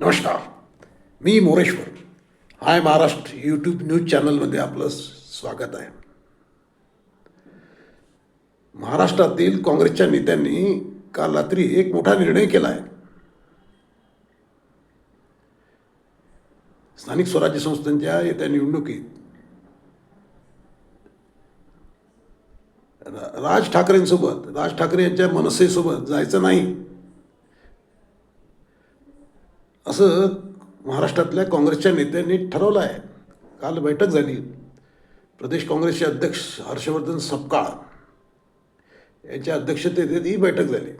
नमस्कार. मी Moreshwar. Hi Maharashtra YouTube news चॅनलमध्ये आपलं स्वागत आहे. महाराष्ट्रातील काँग्रेसच्या नेत्यांनी काल रात्री एक मोठा निर्णय केला आहे. स्थानिक स्वराज्य संस्थांच्या येत्या निवडणुकीत राज ठाकरेंसोबत राज ठाकरे यांच्या मनसेसोबत जायचं नाही. असं महाराष्ट्रातल्या काँग्रेसच्या नेत्यांनी ठरवलं आहे. काल बैठक झाली. प्रदेश काँग्रेसचे अध्यक्ष हर्षवर्धन सपकाळ यांच्या अध्यक्षतेत ही बैठक झाली.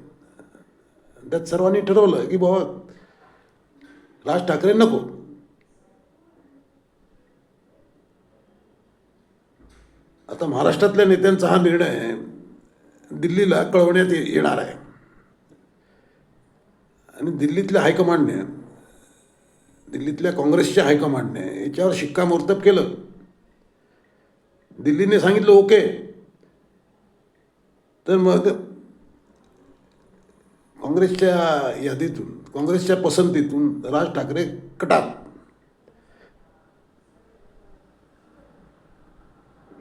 त्यात सर्वांनी ठरवलं की बाबा राज ठाकरे नको. आता महाराष्ट्रातल्या नेत्यांचा हा निर्णय दिल्लीला कळवण्यात येणार आहे. आणि दिल्लीतल्या हायकमांडने दिल्लीतल्या काँग्रेसच्या हायकमांडने याच्यावर शिक्कामोर्तब केलं. दिल्लीने सांगितलं ओके. तर मग काँग्रेसच्या यादीतून काँग्रेसच्या पसंतीतून राज ठाकरे कटात.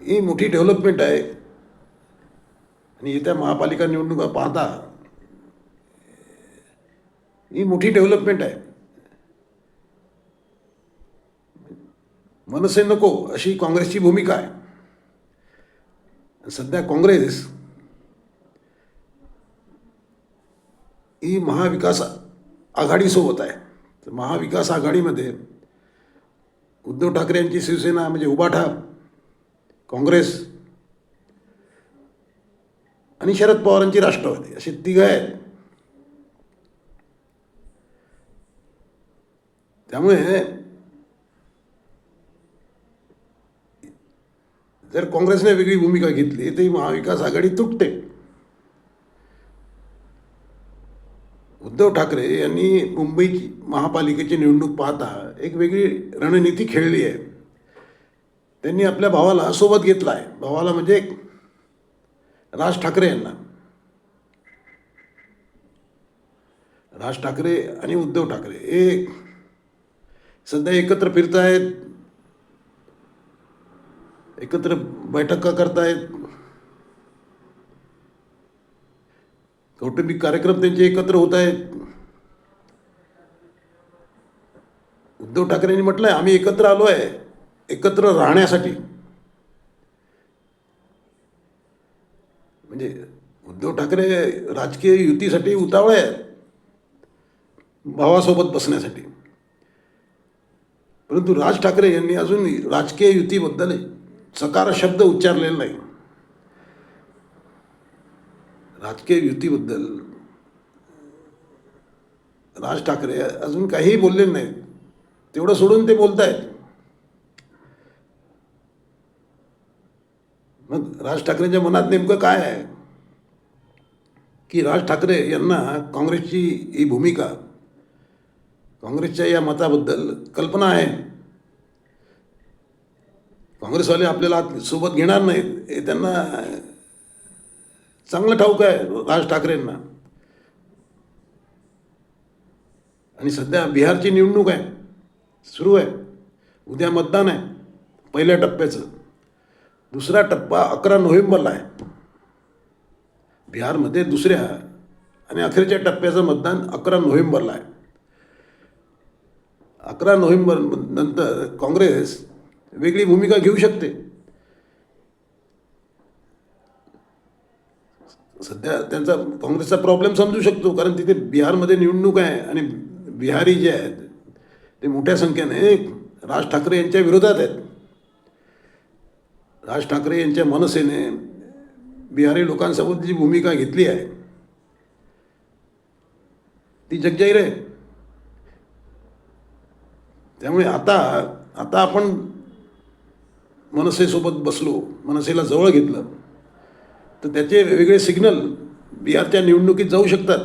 ही मोठी डेव्हलपमेंट आहे. आणि येत्या महापालिका निवडणुका पाहता ही मोठी डेव्हलपमेंट आहे. मनसे नको अशी काँग्रेसची भूमिका आहे. सध्या काँग्रेस ही महाविकास आघाडीसोबत आहे. तर महाविकास आघाडीमध्ये उद्धव ठाकरे यांची शिवसेना म्हणजे उबाठा काँग्रेस आणि शरद पवारांची राष्ट्रवादी असे तिघ आहेत. त्यामुळे जर काँग्रेसने वेगळी भूमिका घेतली तर ही महाविकास आघाडी तुटते. उद्धव ठाकरे यांनी मुंबईची महापालिकेची निवडणूक पाहता एक वेगळी रणनीती खेळली आहे. त्यांनी आपल्या भावाला सोबत घेतला आहे भावाला म्हणजे राज ठाकरे यांना. राज ठाकरे आणि उद्धव ठाकरे हे सध्या एकत्र फिरतायत. एकत्र बैठका करतायत. कौटुंबिक कार्यक्रम त्यांचे एकत्र होत आहेत उद्धव ठाकरेंनी म्हटलंय आम्ही एकत्र आलो आहे एकत्र राहण्यासाठी. म्हणजे उद्धव ठाकरे राजकीय युतीसाठी उतावळे आहेत भावासोबत बसण्यासाठी. परंतु राज ठाकरे यांनी अजून राजकीय युतीबद्दल सकार शब्द उच्चारलेला नाही. राजकीय युतीबद्दल राज ठाकरे अजून काहीही बोललेले नाहीत. तेवढं सोडून ते बोलत आहेत मग राज ठाकरेंच्या मनात नेमकं काय आहे? की राज ठाकरे यांना काँग्रेसची ही भूमिका काँग्रेसच्या या मताबद्दल कल्पना आहे. काँग्रेसवाले आपल्याला आत सोबत घेणार नाहीत. हे त्यांना चांगलं ठाऊक आहे राज ठाकरेंना. आणि सध्या बिहारची निवडणूक आहे सुरू आहे. उद्या मतदान आहे पहिल्या टप्प्याचं. दुसरा टप्पा अकरा नोव्हेंबरला आहे. बिहारमध्ये दुसऱ्या आणि अखेरच्या टप्प्याचं मतदान अकरा नोव्हेंबरला आहे. अकरा नोव्हेंबर नंतर काँग्रेस वेगळी भूमिका घेऊ शकते. सध्या त्यांचा काँग्रेसचा प्रॉब्लेम समजू शकतो कारण तिथे बिहारमध्ये निवडणूक आहे आणि बिहारी जे आहेत ते मोठ्या संख्येने राज ठाकरे यांच्या विरोधात आहेत. राज ठाकरे यांच्या मनसेने बिहारी लोकांसोबत जी भूमिका घेतली आहे ती जगजाहीर आहे. त्यामुळे आता आता आपण मनसेसोबत बसलो मनसेला जवळ घेतलं तर त्याचे वेगवेगळे सिग्नल बिहारच्या निवडणुकीत जाऊ शकतात.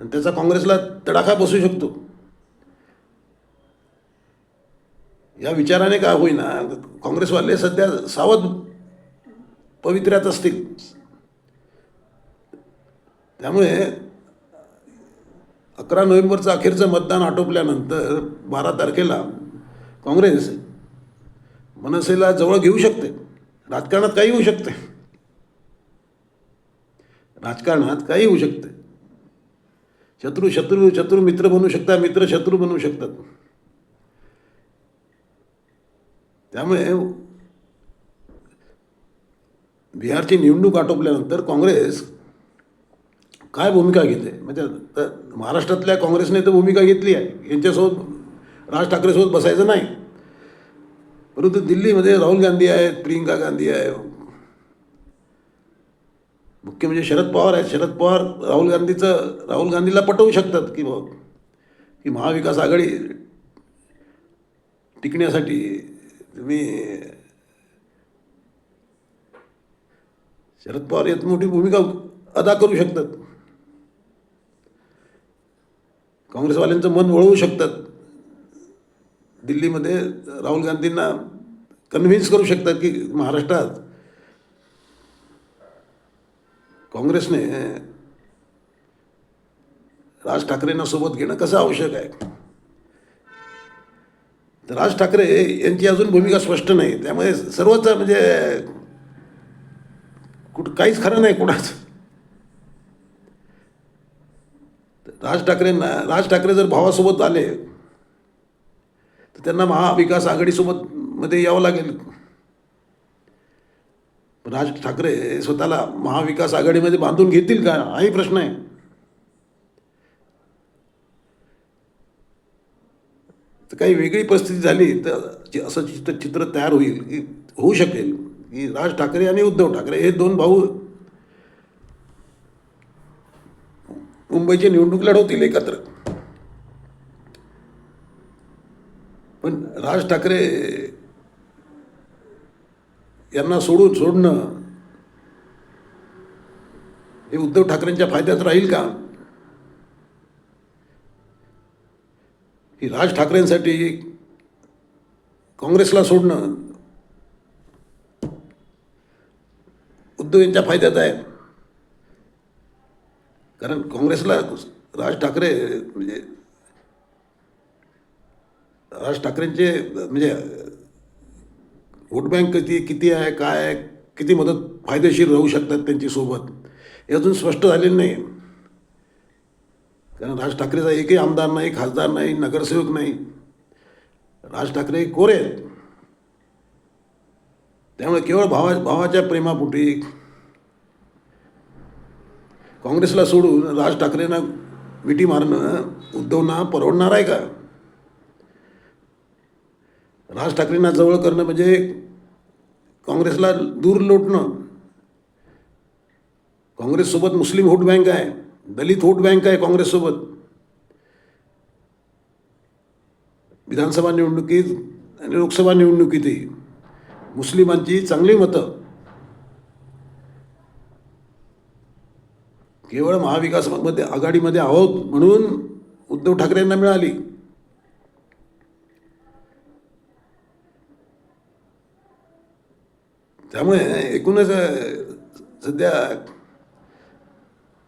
आणि त्याचा काँग्रेसला तडाखा बसू शकतो. या विचाराने का होईना काँग्रेसवाले सध्या सावध पवित्र्यात असतील. त्यामुळे अकरा नोव्हेंबरचं अखेरचं मतदान आटोपल्यानंतर बारा तारखेला काँग्रेस मनसेला जवळ घेऊ शकते. राजकारणात काही होऊ शकते. राजकारणात काही होऊ शकते. शत्रू शत्रू शत्रू मित्र बनू शकतात मित्र शत्रू बनू शकतात. त्यामुळे बिहारची निवडणूक आटोपल्यानंतर काँग्रेस काय भूमिका घेते? म्हणजे तर महाराष्ट्रातल्या काँग्रेसने तर भूमिका घेतली आहे. यांच्यासोबत राज ठाकरेसोबत बसायचं नाही. परंतु दिल्लीमध्ये राहुल गांधी आहेत प्रियंका गांधी आहे. मुख्य म्हणजे शरद पवार आहेत. शरद पवार राहुल गांधीचं राहुल गांधीला पटवू शकतात की बा की महाविकास आघाडी टिकण्यासाठी तुम्ही शरद पवार यात मोठी भूमिका अदा करू शकतात. काँग्रेसवाल्यांचं मन वळवू शकतात. दिल्लीमध्ये राहुल गांधींना कन्व्हिन्स करू शकतात की महाराष्ट्रात काँग्रेसने राज ठाकरेंना सोबत घेणं कसं आवश्यक आहे? तर राज ठाकरे यांची अजून भूमिका स्पष्ट नाही. त्यामुळे सर्वच म्हणजे कुठं काहीच खरं नाही कुणाच. राज ठाकरेंना राज ठाकरे जर भावासोबत आले तर त्यांना महाविकास आघाडीसोबत मध्ये यावं लागेल. राज ठाकरे स्वतःला महाविकास आघाडीमध्ये बांधून घेतील का? हाही प्रश्न आहे. तर काही वेगळी परिस्थिती झाली तर असं चित्र चित्र तयार होईल की होऊ शकेल की राज ठाकरे आणि उद्धव ठाकरे हे दोन भाऊ मुंबईची निवडणूक लढवतील एकत्र. राज ठाकरे यांना सोडून सोडणं हे उद्धव ठाकरेंच्या फायद्यात राहील का? ही राज ठाकरेंसाठी काँग्रेसला सोडणं उद्धव यांच्या फायद्यात आहे. कारण काँग्रेसला राज ठाकरे म्हणजे राज ठाकरेंचे म्हणजे वोट बँक किती किती आहे काय आहे किती मदत फायदेशीर राहू शकतात त्यांची सोबत हे अजून स्पष्ट झालेलं नाही. कारण राज ठाकरेचा एकही आमदार नाही खासदार नाही नगरसेवक नाही. राज ठाकरे कोरे आहेत. त्यामुळे केवळ भावा भावाच्या प्रेमापोटी काँग्रेसला सोडून राज ठाकरेंना मिठी मारणं उद्धवना परवडणार आहे का? राज ठाकरेंना जवळ करणं म्हणजे काँग्रेसला दूर लोटणं. काँग्रेससोबत मुस्लिम व्होट बँक आहे दलित व्होट बँक आहे काँग्रेससोबत. विधानसभा निवडणुकीत आणि लोकसभा निवडणुकीतही मुस्लिमांची चांगली मतं. केवळ महाविकासमध्ये आघाडीमध्ये आहोत म्हणून उद्धव ठाकरेंना मिळाली. त्यामुळे एकूणच सध्या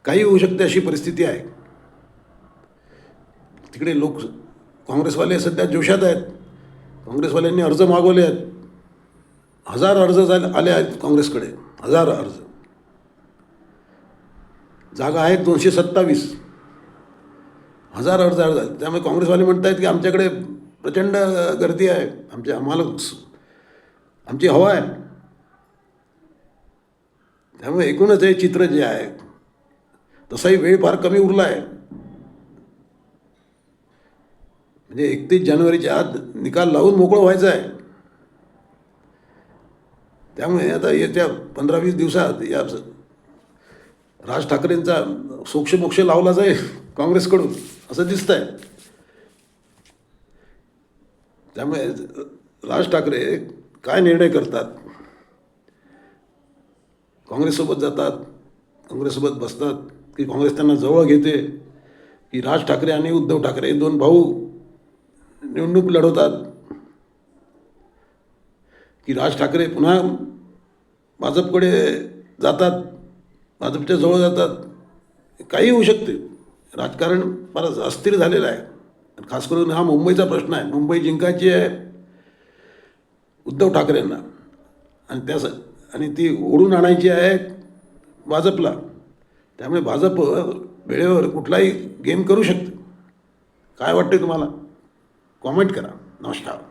काही होऊ शकते अशी परिस्थिती आहे. तिकडे लोक काँग्रेसवाले सध्या जोशात आहेत. काँग्रेसवाल्यांनी अर्ज मागवले आहेत. हजार अर्ज झाले आले आहेत काँग्रेसकडे. हजार अर्ज. जागा आहेत दोनशे सत्तावीस. हजार अर्ज अर्ज आहेत त्यामुळे काँग्रेसवाले म्हणत आहेत की आमच्याकडे प्रचंड गर्दी आहे. आमच्या आम्हाला आमची हवा आहे. त्यामुळे एकूणच हे चित्र जे आहे तसाही वेळ फार कमी उरला आहे. म्हणजे एकतीस जानेवारीच्या आत निकाल लावून मोकळं व्हायचा आहे. त्यामुळे आता येत्या पंधरा वीस दिवसात या राज ठाकरेंचा सोक्षमोक्ष लावला जाईल काँग्रेसकडून असं दिसतंय. त्यामुळे राज ठाकरे काय निर्णय करतात? काँग्रेससोबत जातात काँग्रेससोबत बसतात की काँग्रेस त्यांना जवळ घेते की राज ठाकरे आणि उद्धव ठाकरे हे दोन भाऊ निवडणूक लढवतात की राज ठाकरे पुन्हा भाजपकडे जातात भाजपच्या जवळ जातात. काही होऊ शकते. राजकारण फारच अस्थिर झालेलं आहे. खास करून हा मुंबईचा प्रश्न आहे. मुंबई जिंकायची आहे उद्धव ठाकरेंना. आणि त्यासाठी आणि ती ओढून आणायची आहे भाजपला. त्यामुळे भाजप वेळेवर कुठलाही गेम करू शकते. काय वाटते तुम्हाला? कॉमेंट करा. नमस्कार.